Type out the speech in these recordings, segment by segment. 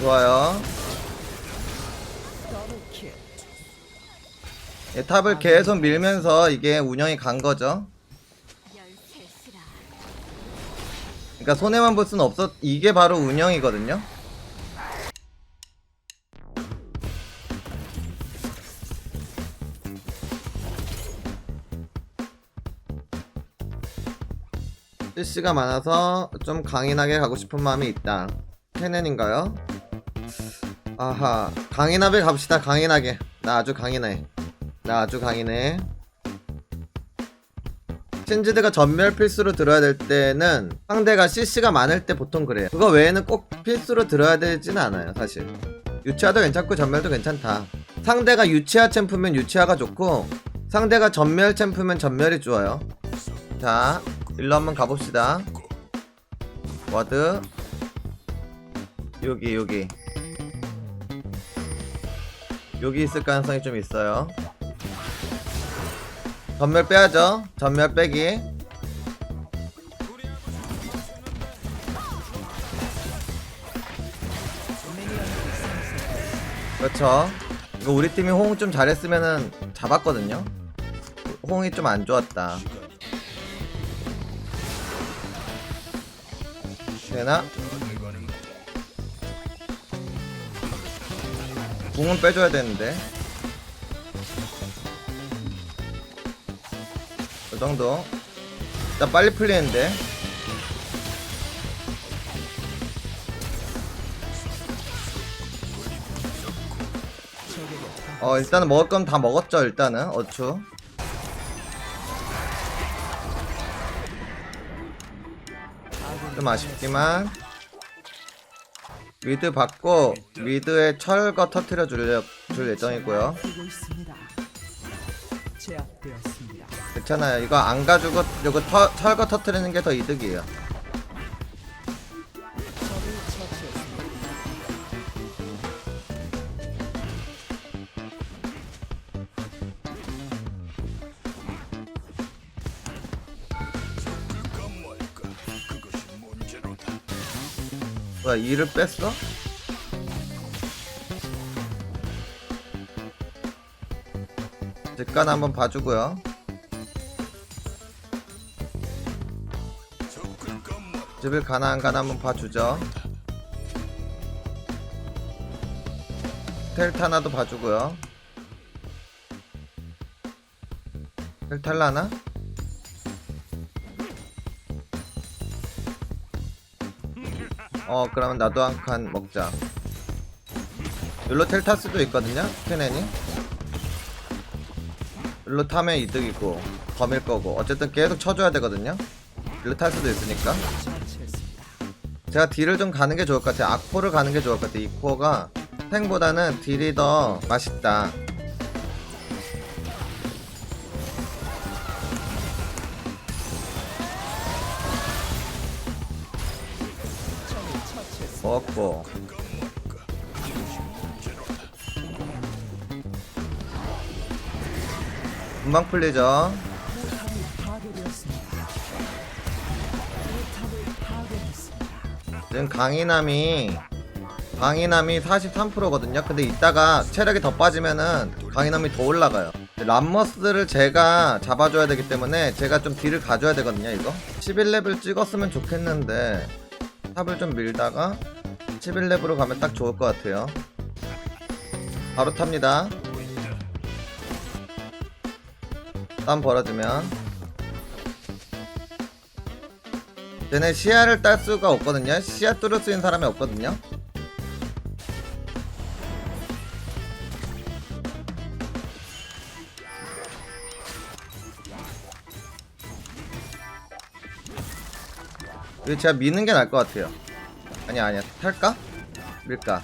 좋아요. 예, 탑을 계속 밀면서 이게 운영이 간 거죠. 그러니까 손해만 볼 수는 없었. 이게 바로 운영이거든요. CC가 많아서 좀 강인하게 가고 싶은 마음이 있다. 캐넨인가요? 아하, 강인하게 갑시다. 강인하게. 나 아주 강인해. 나 아주 강인해. 신지드가 전멸 필수로 들어야 될 때는 상대가 CC가 많을 때 보통 그래요. 그거 외에는 꼭 필수로 들어야 되진 않아요, 사실. 유치아도 괜찮고 전멸도 괜찮다. 상대가 유치아 챔프면 유치아가 좋고 상대가 전멸 챔프면 전멸이 좋아요. 자, 일로 한번 가봅시다. 워드 여기 여기 여기 있을 가능성이 좀 있어요. 전멸 빼야죠. 전멸 빼기. 그렇죠. 이거 우리 팀이 호응 좀 잘했으면은 잡았거든요. 호응이 좀 안 좋았다. 되나? 궁은 빼줘야 되는데. 이 정도. 일단 빨리 풀리는데. 어 일단은 먹을 건 다 먹었죠 일단은 어추 좀 아쉽지만 미드 받고 미드에 철거 터트려 줄, 줄 예정이고요. 제압되었습니다. 괜찮아요 이거 안 가지고 이거 터, 철거 터트리는 게 더 이득이에요 뭐야 이를 뺐어? 직관 한번 봐주고요 집을 가나 안 가나 한번 봐주죠 텔타나도 봐주고요 텔탈라나? 어 그러면 나도 한 칸 먹자. 일로 텔탈 수도 있거든요 케넨이. 일로 타면 이득이고 범일 거고. 어쨌든 계속 쳐줘야 되거든요. 일로 탈 수도 있으니까. 제가 딜을 좀 가는 게 좋을 것 같아요. 악포를 가는 게 좋을 것 같아요. 이 코어가 탱보다는 딜이 더 맛있다 먹었고 금방 풀리죠. 지금 강인함이 강인함이 43%거든요. 근데 이따가 체력이 더 빠지면은 강인함이 더 올라가요. 람머스를 제가 잡아줘야 되기 때문에 제가 좀 딜을 가져야 되거든요. 이거 11레벨 찍었으면 좋겠는데 탑을 좀 밀다가 11레벨로 가면 딱 좋을 것 같아요. 바로 탑니다. 땀 벌어주면 얘네 시야를 딸 수가 없거든요. 시야 뚫을 수 있는 사람이 없거든요. 이거 제가 미는 게 나을 것 같아요. 아니야, 아니야. 탈까? 밀까?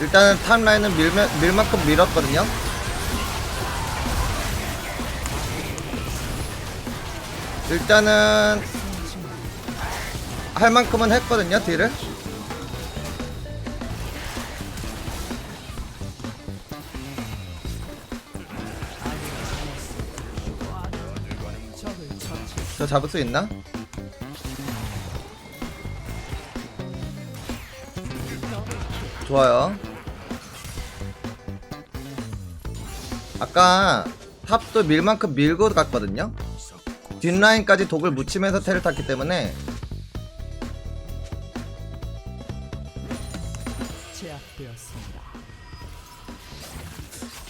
일단은 탑라인은 밀면, 밀 만큼 밀었거든요. 일단은 할 만큼은 했거든요 딜을 저 잡을 수 있나? 좋아요 아까 탑도 밀만큼 밀고 갔거든요 뒷라인까지 독을 묻히면서 테를 탔기 때문에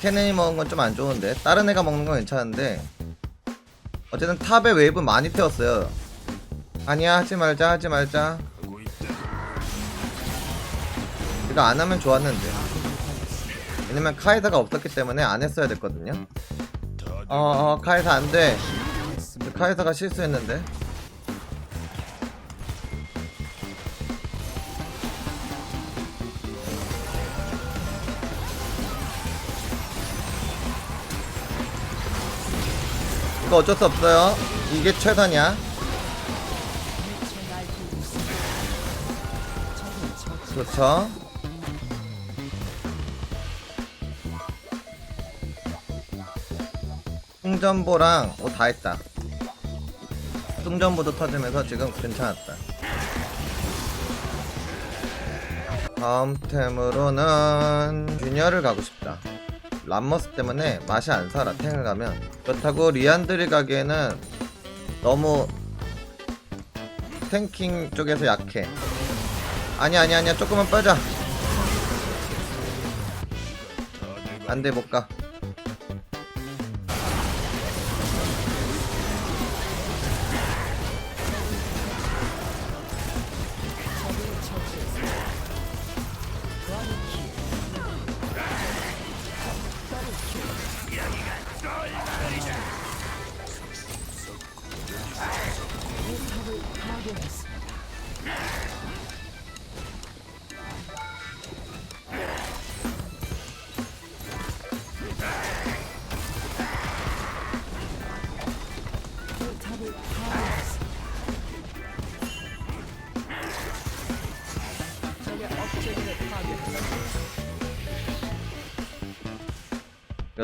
캐네 먹은 건 좀 안 좋은데 다른 애가 먹는 건 괜찮은데 어쨌든 탑에 웨이브 많이 태웠어요. 아니야 하지 말자 하지 말자. 이거 안 하면 좋았는데. 왜냐면 카이사가 없었기 때문에 안 했어야 됐거든요. 어, 어 카이사 안 돼. 카이사가 실수했는데. 거 어쩔 수 없어요. 이게 최선이야. 그렇죠. 승전보랑 오, 다 했다. 승전보도 터지면서 지금 괜찮았다. 다음 템으로는 균열을 가고 싶다. 람머스 때문에 맛이 안 살아 탱을 가면 그렇다고 리안드리 가기에는 너무 탱킹 쪽에서 약해. 아니야 아니야 아니야. 조금만 빠져. 안돼 못가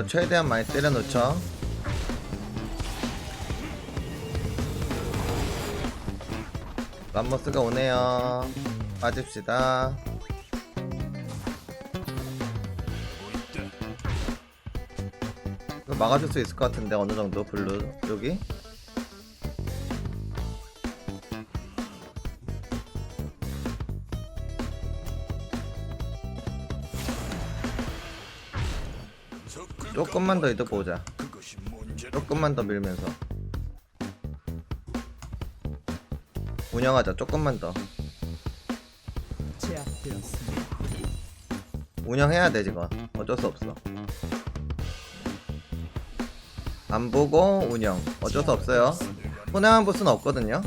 이거 최대한 많이 때려놓죠. 람머스가 오네요. 빠집시다. 이거 막아줄 수 있을 것 같은데 어느 정도? 블루 여기 조금만 더 이득 보자. 조금만 더 밀면서. 운영하자 조금만 더. 운영해야 돼 지금. 어쩔 수 없어. 안 보고 운영. 어쩔 수 없어요. 손해만 볼 수는 없거든요.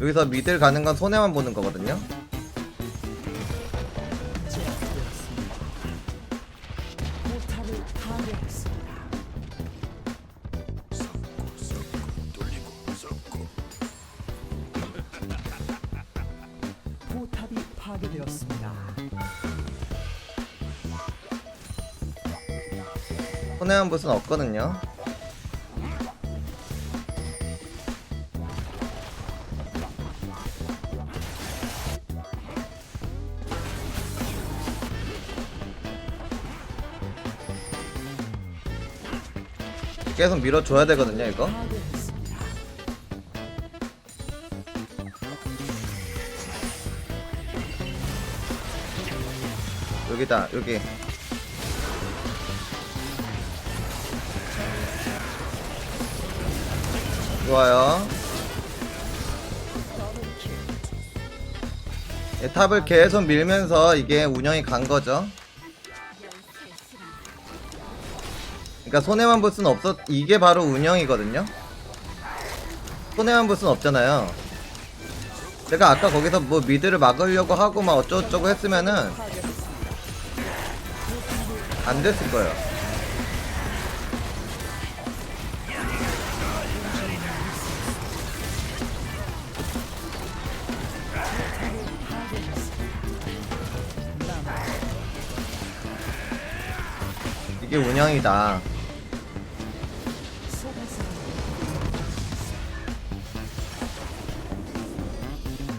여기서 미들 가는 건 손해만 보는 거거든요 볼 수는 없거든요 계속 밀어줘야 되거든요 이거. 여기다 여기 좋아요. 예, 탑을 계속 밀면서 이게 운영이 간 거죠. 그러니까 손해만 볼 수는 없었 이게 바로 운영이거든요. 손해만 볼 수는 없잖아요. 제가 아까 거기서 뭐 미드를 막으려고 하고 막 어쩌고저쩌고 했으면은 안 됐을 거예요 이게 운영이다.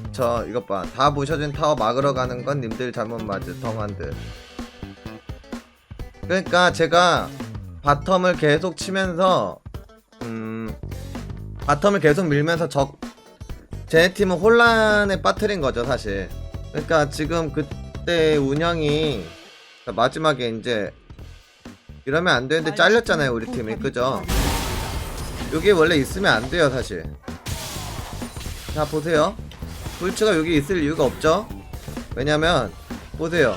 그쵸 이것 봐다 부셔진 타워 막으러 가는 건 님들 잘못 맞은 덩한들 그러니까 제가 바텀을 계속 치면서 음 바텀을 계속 밀면서 적 제 팀은 혼란에 빠뜨린 거죠 사실. 그러니까 지금 그때 운영이 마지막에 이제 이러면 안 되는데 잘렸잖아요 우리 팀이. 그죠? 여기 원래 있으면 안 돼요 사실. 자 보세요. 불츠가 여기 있을 이유가 없죠? 왜냐면 보세요.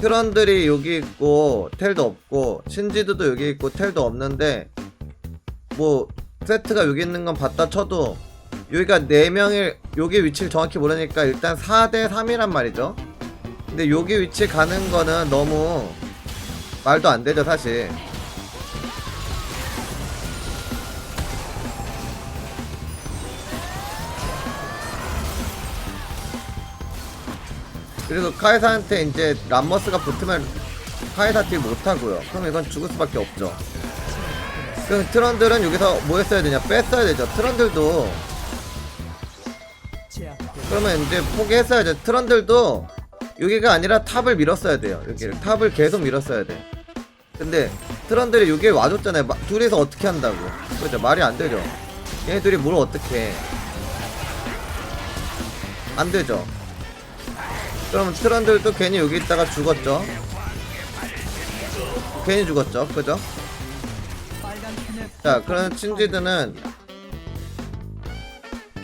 트런들이 여기 있고 텔도 없고 신지드도 여기 있고 텔도 없는데 뭐 세트가 여기 있는 건 봤다 쳐도 여기가 4명의 여기 위치를 정확히 모르니까 일단 4대 3이란 말이죠. 근데 여기 위치 가는 거는 너무 말도 안 되죠 사실. 그리고 카이사한테 이제 람머스가 붙으면 카이사 딜 못하고요. 그럼 이건 죽을 수밖에 없죠. 그럼 트런들은 여기서 뭐 했어야 되냐? 뺐어야 되죠. 트런들도. 그러면 이제 포기했어야죠. 트런들도 여기가 아니라 탑을 밀었어야 돼요. 여기를 탑을 계속 밀었어야 돼. 근데 트런들이 여기에 와줬잖아요. 마- 둘이서 어떻게 한다고. 그죠? 말이 안 되죠. 얘네들이 뭘 어떻게 해. 안 되죠. 그럼 트런들도 괜히 여기 있다가 죽었죠? 괜히 죽었죠? 그죠? 자, 그런 친지드는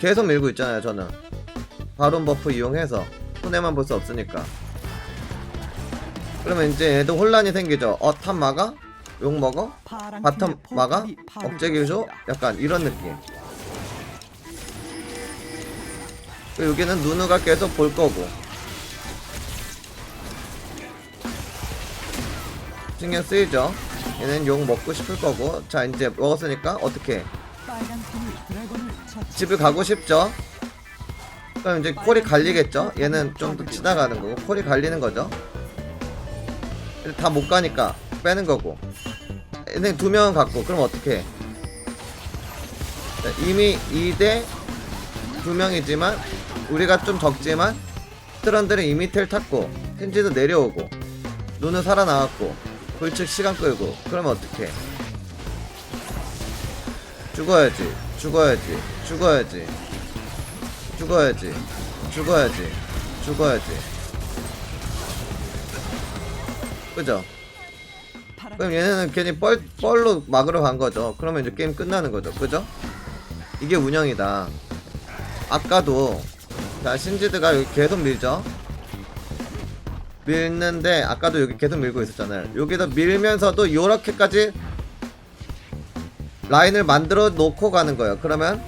계속 밀고 있잖아요, 저는. 바론 버프 이용해서 손해만 볼 수 없으니까. 그러면 이제 얘도 혼란이 생기죠. 어, 탑 막아? 욕 먹어? 바텀 막아? 업체기 줘? 약간 이런 느낌. 그리고 여기는 누누가 계속 볼 거고. 신경 쓰이죠? 얘는 욕 먹고 싶을 거고. 자, 이제 먹었으니까 어떻게? 집을 가고 싶죠? 그럼 이제 콜이 갈리겠죠? 얘는 좀 더 지나가는 거고 콜이 갈리는 거죠? 다 못 가니까 빼는 거고 얘는 두 명은 갖고 그럼 어떻게 이미 2대 두 명이지만 우리가 좀 적지만 트런들은 이미 텔 탔고 켄지도 내려오고 눈은 살아나왔고 불측 시간 끌고 그러면 어떻게 해? 죽어야지 죽어야지 죽어야지 죽어야지. 죽어야지. 죽어야지. 그죠? 그럼 얘네는 괜히 뻘, 뻘로 막으러 간 거죠. 그러면 이제 게임 끝나는 거죠. 그죠? 이게 운영이다. 아까도 자 신지드가 여기 계속 밀죠? 밀는데 아까도 여기 계속 밀고 있었잖아요. 여기서 밀면서도 요렇게까지 라인을 만들어 놓고 가는 거예요. 그러면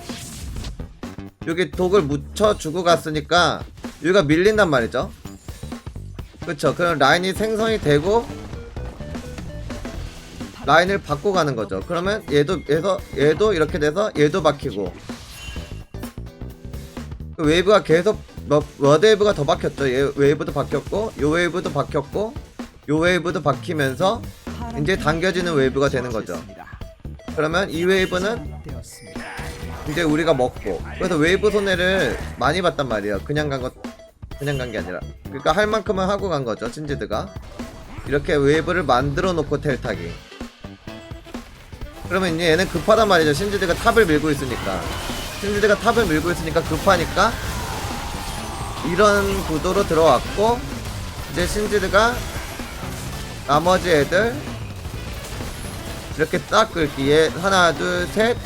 여기 독을 묻혀 주고 갔으니까 여기가 밀린단 말이죠 그쵸 그럼 라인이 생성이 되고 라인을 바꿔 가는 거죠 그러면 얘도 얘도 얘도 이렇게 돼서 얘도 박히고 그 웨이브가 계속 뭐, 워드웨이브가 더 박혔죠 얘 웨이브도 박혔고 요 웨이브도 박혔고 요 웨이브도 박히면서 이제 당겨지는 웨이브가 되는 거죠. 그러면 이 웨이브는. 이제 우리가 먹고. 그래서 웨이브 손해를 많이 봤단 말이에요. 그냥 간 것 그냥 간 게 아니라. 그러니까 할 만큼은 하고 간 거죠 신지드가. 이렇게 웨이브를 만들어 놓고 텔 타기. 그러면 이제 얘는 급하단 말이죠. 신지드가 탑을 밀고 있으니까. 신지드가 탑을 밀고 있으니까 급하니까 이런 구도로 들어왔고 이제 신지드가 나머지 애들 이렇게 딱 긁기에 하나 둘셋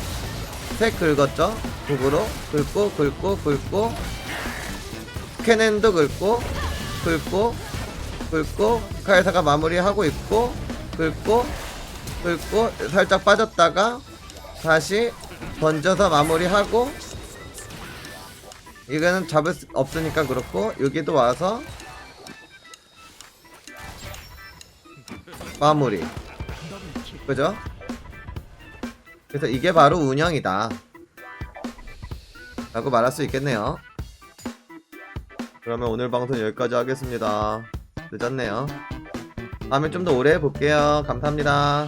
색 긁었죠? 북으로 긁고 긁고 긁고. 캐넨도 긁고 긁고 긁고. 카이사가 마무리하고 있고 긁고 긁고. 살짝 빠졌다가 다시 던져서 마무리하고. 이거는 잡을 수 없으니까 그렇고 여기도 와서 마무리. 그죠? 그래서 이게 바로 운영이다. 라고 말할 수 있겠네요. 그러면 오늘 방송 여기까지 하겠습니다. 늦었네요. 다음에 좀 더 오래 해볼게요. 감사합니다.